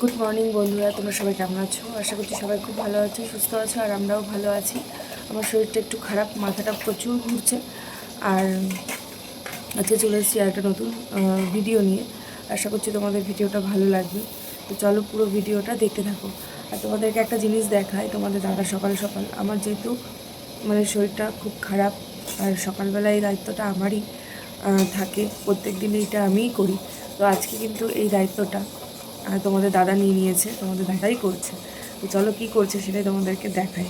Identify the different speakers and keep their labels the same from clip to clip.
Speaker 1: Good morning বন্ধুরা, তোমরা সবাই কেমন আছো? আশা করছি সবাই খুব ভালো আছো, সুস্থ আছো, আর আমরাও ভালো আছি। আমার শরীরটা একটু খারাপ, মাথাটা প্রচুর ঘুরছে। আর আজকে চলে এসেছি একটা নতুন ভিডিও নিয়ে। আশা করছি তোমাদের ভিডিওটা ভালো লাগবে। তো চলো পুরো ভিডিওটা দেখতে থাকো। আর তোমাদেরকে একটা জিনিস দেখায় তোমাদের দাদা সকাল সকাল। আমার যেহেতু মানে শরীরটা খুব খারাপ, আর সকালবেলা এই দায়িত্বটা আমারই থাকে। প্রত্যেক দিন এইটা আমিই করি। তো আজকে কিন্তু এই দায়িত্বটা আহ, তোমাদের দাদা নিয়ে নিয়েছে তোমাদের দাদাই করছে। তো চলো কি করছে সেটাই তোমাদেরকে দেখাই।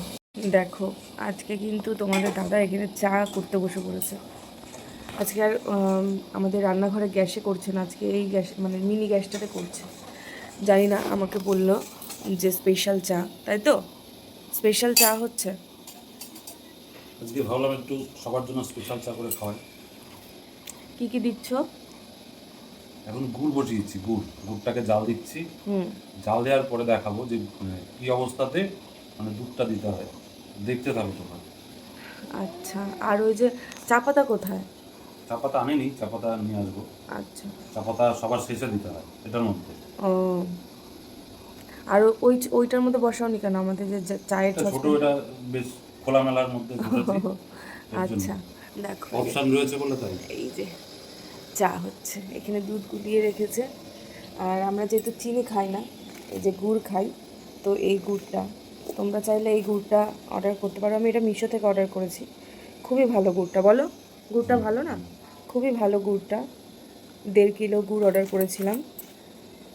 Speaker 1: দেখো আজকে কিন্তু তোমাদের দাদা এখানে চা করতে বসে পড়েছে। আজকে আর আমাদের রান্নাঘরে গ্যাসে করছে না আজকে এই গ্যাস মানে মিনি গ্যাসটাতে করছে। জানি না আমাকে বলল যে স্পেশাল চা তাই তো? স্পেশাল চা হচ্ছে?
Speaker 2: আজকে ভাবলাম একটু সবার জন্য স্পেশাল চা করে খাওয়াই।
Speaker 1: কি কি দিচ্ছ?
Speaker 2: এখন গুড় বসিয়েছি গুড়। গুড়টাকে জাল দিচ্ছি।
Speaker 1: হুম।
Speaker 2: জাল দেওয়ার পরে দেখাবো যে মানে কি অবস্থাতে মানে দুধটা দিতে হয়। দেখতে থাকো তোমরা।
Speaker 1: আচ্ছা আর ওই যে চা পাতা কোথায়?
Speaker 2: চা পাতা আনিনি চা পাতা নিয়ে আসব।
Speaker 1: আচ্ছা।
Speaker 2: চা পাতা সবার শেষে দিতে হয় এটার মধ্যে।
Speaker 1: ও। আর ওই ওইটার মধ্যে বসাওনি কেন? আমাদের যে চায়ের
Speaker 2: ছোট এটা বেশ খোলামেলার মধ্যে
Speaker 1: আচ্ছা দেখো।
Speaker 2: অপশন রয়েছে বলে তাই।
Speaker 1: এই যে। চা হচ্ছে, এখানে দুধ গুলিয়ে রেখেছে। আর আমরা যেহেতু চিনি খাই না, এই যে গুড় খাই, তো এই গুড়টা, তোমরা চাইলে এই গুড়টা অর্ডার করতে পারো। আমি এটা মিশো থেকে অর্ডার করেছি। খুবই ভালো গুড়টা, বলো? গুড়টা ভালো না? খুবই ভালো গুড়টা। দেড় কিলো গুড় অর্ডার করেছিলাম।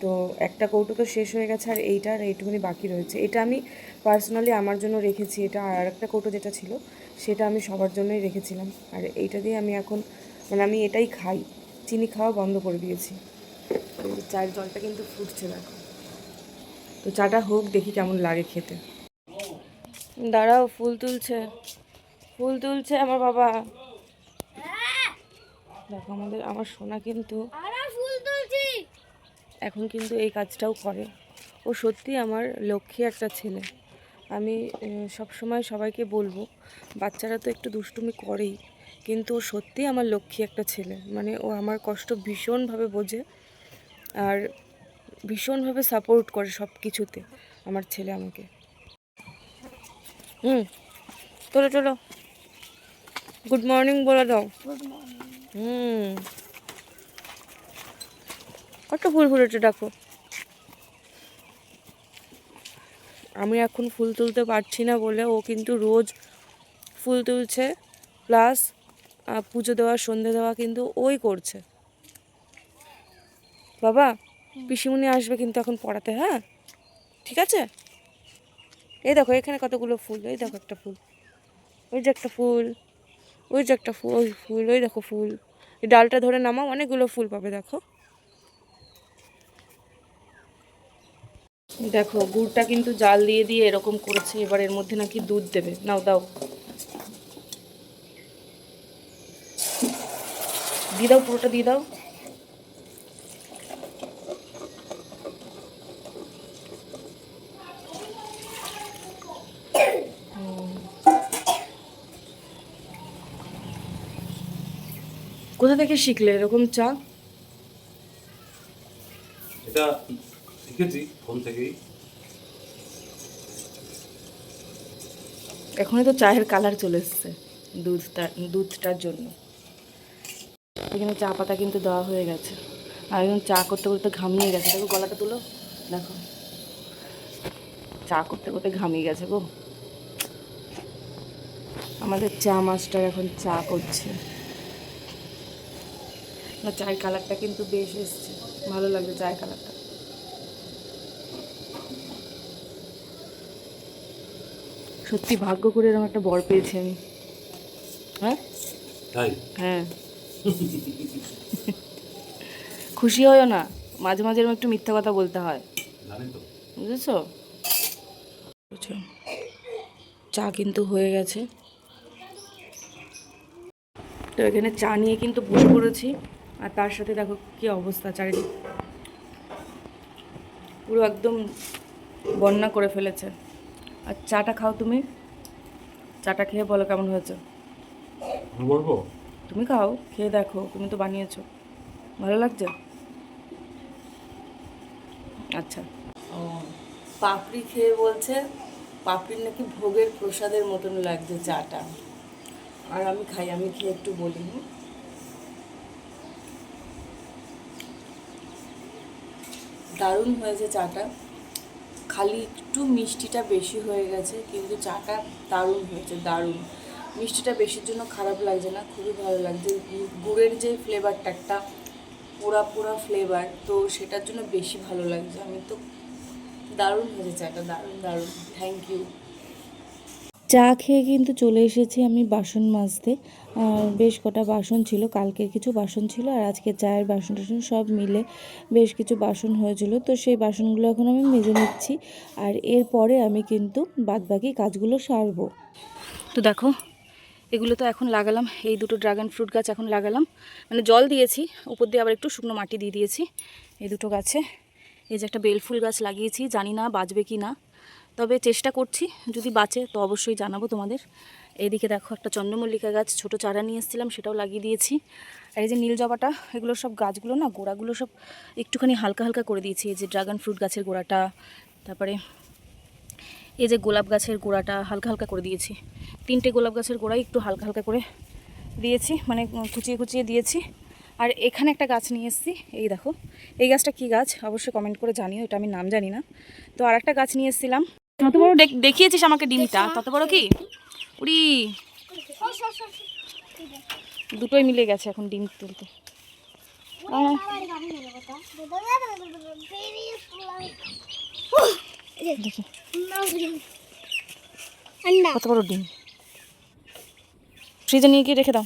Speaker 1: তো একটা কৌটো তো শেষ হয়ে গেছে, আর এইটা আর এইটুকুনি বাকি রয়েছে। এটা আমি পার্সোনালি আমার জন্য রেখেছি। এটা আর একটা কৌটো যেটা ছিল, সেটা আমি সবার জন্যই রেখেছিলাম। আর এইটা দিয়ে আমি এখন মানে আমি এটাই খাই। চিনি খাওয়া বন্ধ করে দিয়েছি। চায়ের জলটা কিন্তু ফুটছে না। তো চাটা হোক দেখি কেমন লাগে খেতে। দাঁড়াও ফুল তুলছে। ফুল তুলছে আমার বাবা। দেখো আমাদের আমার সোনা কিন্তু এখন কিন্তু এই কাজটাও করে। ও সত্যি আমার লক্ষ্মী একটা ছেলে। আমি সব সময় সবাইকে বলব বাচ্চারা তো একটু দুষ্টুমি করেই। কিন্তু ও সত্যি আমার লক্ষ্মী একটা ছেলে। মানে ও আমার কষ্ট ভীষণভাবে বোঝে আর ভীষণভাবে সাপোর্ট করে সব কিছুতে আমার ছেলে আমাকে। হুম চলো চলো। গুড মর্নিং বলে দাও। হুম। কত ফুল ফুটেছে দেখো। আমি এখন ফুল তুলতে পারছি না বলে ও কিন্তু রোজ ফুল তুলছে। প্লাস পুজো দেওয়া, সন্ধে দেওয়া কিন্তু ওই করছে। বাবা, পিসিমণি আসবে কিন্তু এখন পড়াতে হ্যাঁ? ঠিক আছে? এই দেখো, এখানে কতগুলো ফুল, এই দেখো একটা ফুল, ওই যে একটা ফুল, ওই যে একটা ফুল, ওই ফুল, ওই দেখো ফুল, এই ডালটা ধরে নামাও, অনেকগুলো ফুল পাবে, দেখো। দেখো, গুড়টা কিন্তু জাল দিয়ে দিয়ে এরকম করেছে, এবার এর মধ্যে নাকি দুধ দেবে। নাও, দাও। দিয়ে দাও পুরোটা দিয়ে দাও। কোথা থেকে শিখলে এরকম চা?
Speaker 2: এটা শিখেছি ফোন থেকেই।
Speaker 1: এখনই তো চায়ের কালার চলে এসছে দুধটা দুধটার জন্য। এখানে চা পাতা কিন্তু দেওয়া হয়ে গেছে। আর এখন চা করতে করতে ঘামিয়ে গেছে। দেখো গলাটা তুলো। দেখো। চা করতে করতে ঘামিয়ে গেছে গো। আমাদের চা মাস্টার এখন চা করছে। না চায়ের কালারটা কিন্তু বেশ এসছে। ভালো লাগছে চায়ের কালারটা। সত্যি ভাগ্য করে এরকম একটা বর পেয়েছি আমি। হ্যাঁ? হ্যাঁ। খুশি হয়েও না মাঝে মাঝে এরকম একটু মিথ্যা কথা বলতে হয়। বুঝেছ? চা কিন্তু হয়ে গেছে। তো এখানে চা নিয়ে কিন্তু বসে পড়েছি আর তার সাথে দেখো কি অবস্থা চারিদিক পুরো একদম বন্যা করে ফেলেছে। আর চাটা খাও তুমি চাটা খেয়ে বলো কেমন হয়েছে।
Speaker 2: বলব
Speaker 1: তুমি খাও, খেয়ে দেখো, তুমি তো বানিয়েছো। ভালো লাগছে? আচ্ছা। ও, পাপড়ি খেয়ে বলছে, পাপড়ির নাকি ভোগের প্রসাদের মতন লাগছে চাটা। আর আমি খাই, আমি খেয়ে একটু বলি? দারুণ হয়েছে চাটা। খালি একটু মিষ্টিটা বেশি হয়ে গেছে, কিন্তু চাটা দারুণ হয়েছে, দারুণ। মিষ্টিটা বেশির জন্য খারাপ লাগছে না খুবই ভালো লাগছে। গুড়ের যে ফ্লেভারটা একটা পোড়া পোড়া ফ্লেভার তো সেটার জন্য বেশি ভালো লাগছে। আমি তো দারুণ হয়েছে চাটা দারুণ দারুণ। থ্যাংক ইউ
Speaker 3: চা খেয়ে কিন্তু চলে এসেছি আমি বাসন মাজতে। আর বেশ কটা বাসন ছিল কালকের কিছু বাসন ছিল আর আজকে চায়ের বাসন টাসন সব মিলে বেশ কিছু বাসন হয়েছিল। তো সেই বাসনগুলো এখন আমি মেজে নিচ্ছি আর এরপরে আমি কিন্তু বাদবাকি কাজগুলো সারবো।
Speaker 1: তো দেখো এগুলো তো এখন লাগালাম, এই দুটো ড্রাগন ফ্রুট গাছ এখন লাগালাম। মানে জল দিয়েছি, উপর দিয়ে আবার একটু শুকনো মাটি দিয়ে দিয়েছি, এই দুটো গাছে। এই যে একটা বেলফুল গাছ লাগিয়েছি, জানি না বাঁচবে কি না। তবে চেষ্টা করছি, যদি বাঁচে তো অবশ্যই জানাব তোমাদের। এইদিকে দেখো একটা চন্দ্রমল্লিকা গাছ, ছোট চারা নিয়ে এসেছিলাম, সেটাও লাগিয়ে দিয়েছি। আর এই যে নীল জবাটা, এগুলো সব গাছগুলো না, গোড়াগুলো সব একটুখানি হালকা হালকা করে দিয়েছি। এই যে ড্রাগন ফ্রুট গাছের গোড়াটা, তারপরে এই যে গোলাপ গাছের গোড়াটা হালকা হালকা করে দিয়েছি। তিনটে গোলাপ গাছের গোড়াই একটু হালকা হালকা করে দিয়েছি মানে খুচিয়ে খুচিয়ে দিয়েছি। আর এখানে একটা গাছ নিয়ে এসেছি এই দেখো। এই গাছটা কি গাছ? অবশ্যই কমেন্ট করে জানিও এটা আমি নাম জানি না। তো আর একটা গাছ নিয়ে এসেছিলাম। তত বড় দেখিয়েছিস আমাকে ডিমটা তত বড় কি? উড়ি। দুটোই মিলে গেছে এখন ডিম তুলতে। আহ, কত বড় ডিম? ফ্রিজে নিয়ে গিয়ে রেখে দাও।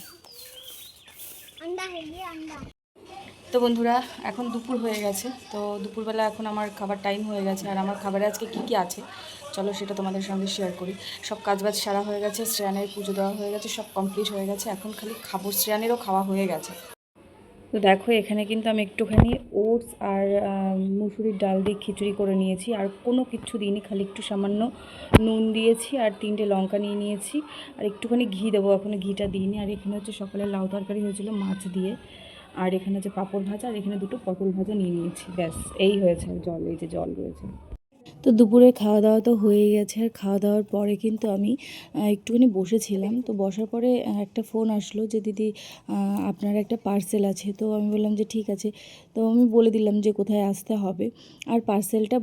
Speaker 1: তো বন্ধুরা এখন দুপুর হয়ে গেছে। তো দুপুরবেলা এখন আমার খাবার টাইম হয়ে গেছে। আর আমার খাবারে আজকে কি কি আছে? চলো সেটা তোমাদের সঙ্গে শেয়ার করি। সব কাজবাজ সারা হয়ে গেছে শ্রেয়ানের পুজো দেওয়া হয়ে গেছে সব কমপ্লিট হয়ে গেছে। এখন খালি খাব শ্রেয়ানেরও খাওয়া হয়ে গেছে। তো দেখো, এখানে কিন্তু আমি একটুখানি ওটস আর মুসুরির ডাল দিয়ে খিচুড়ি করে নিয়েছি। আর কোনো কিছু দিইনি, খালি একটু সামান্য নুন দিয়েছি আর তিনটে লঙ্কা নিয়ে নিয়েছি। আর একটুখানি ঘি দেবো, এখনও ঘিটা দিইনি। আর এখানে হচ্ছে সকালে লাউ তরকারি হয়েছিল মাছ দিয়ে। আর এখানে হচ্ছে পাঁপড় ভাজা, আর এখানে দুটো পটল ভাজা নিয়ে নিয়েছি। ব্যাস, এই হয়েছে জল, এই যে জল রয়েছে।
Speaker 3: তো দুপুরের খাওয়া দাওয়া তো হয়ে গেছে। আর খাওয়া দাওয়ার পরে কিন্তু আমি একটুখানি বসেছিলাম। তো বসার পরে একটা ফোন আসলো যে, দিদি আপনার একটা পার্সেল আছে। তো আমি বললাম যে, ঠিক আছে। তো আমি বলে দিলাম যে কোথায় আসতে হবে। আর পার্সেলটা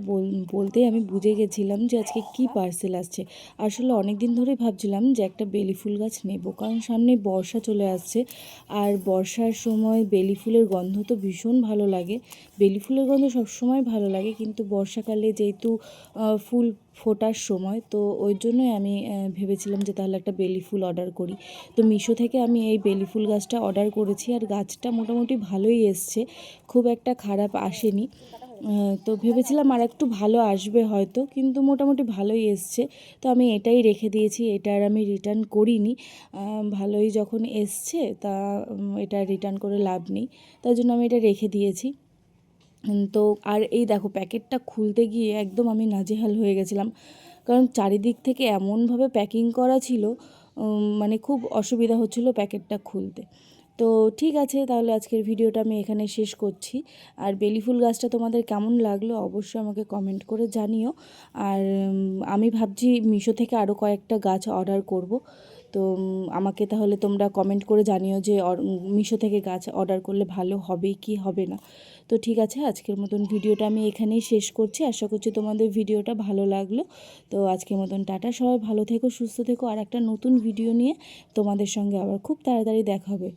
Speaker 3: বলতেই আমি বুঝে গেছিলাম যে আজকে কি পার্সেল আসছে। আসলে অনেক দিন ধরেই ভাবছিলাম যে একটা বেলি ফুল গাছ নেব, কারণ সামনে বর্ষা চলে আসছে। আর বর্ষার সময় বেলি ফুলের গন্ধ তো ভীষণ ভালো লাগে। বেলি ফুলের গন্ধ সবসময় ভালো লাগে, কিন্তু বর্ষাকালে যেহেতু ফুল ফোটার সময়। তো ওই জন্যই আমি ভেবেছিলাম যে তাহলে একটা বেলি ফুল অর্ডার করি। তো মিশো থেকে আমি এই বেলি ফুল গাছটা অর্ডার করেছি আর গাছটা মোটামুটি ভালোই এসছে। খুব একটা খারাপ আসেনি। তো ভেবেছিলাম আর একটু ভালো আসবে হয়তো, কিন্তু মোটামুটি ভালোই এসছে। তো আমি এটাই রেখে দিয়েছি, এটা আর আমি রিটার্ন করিনি। ভালোই যখন এসছে তা এটা রিটার্ন করে লাভ নেই। তার জন্য আমি এটা রেখে দিয়েছি। তো আর এই দেখো প্যাকেটটা খুলতে গিয়ে একদম আমি নাজেহাল হয়ে গেছিলাম। কারণ চারিদিক থেকে এমনভাবে প্যাকিং করা ছিল মানে খুব অসুবিধা হচ্ছিল প্যাকেটটা খুলতে। তো ঠিক আছে, তাহলে আজকের ভিডিওটা আমি এখানে শেষ করছি। আর বেলি ফুল গাছটা তোমাদের কেমন লাগল অবশ্যই আমাকে কমেন্ট করে জানিও। আর আমি ভাবছি মিশো থেকে আরও কয়েকটা গাছ অর্ডার করব। তো আমাকে তাহলে তোমরা কমেন্ট করে জানিও যে মিশো থেকে গাছ অর্ডার করলে ভালো হবে কি হবে না। তো ঠিক আছে, আজকের মতন ভিডিওটা আমি এখানেই শেষ করছি। আশা করছি তোমাদের ভিডিওটা ভালো লাগল। তো আজকের মতন টাটা, সবাই ভালো থেকো, সুস্থ থেকো। আর একটা নতুন ভিডিও নিয়ে তোমাদের সঙ্গে আবার খুব তাড়াতাড়ি দেখা হবে।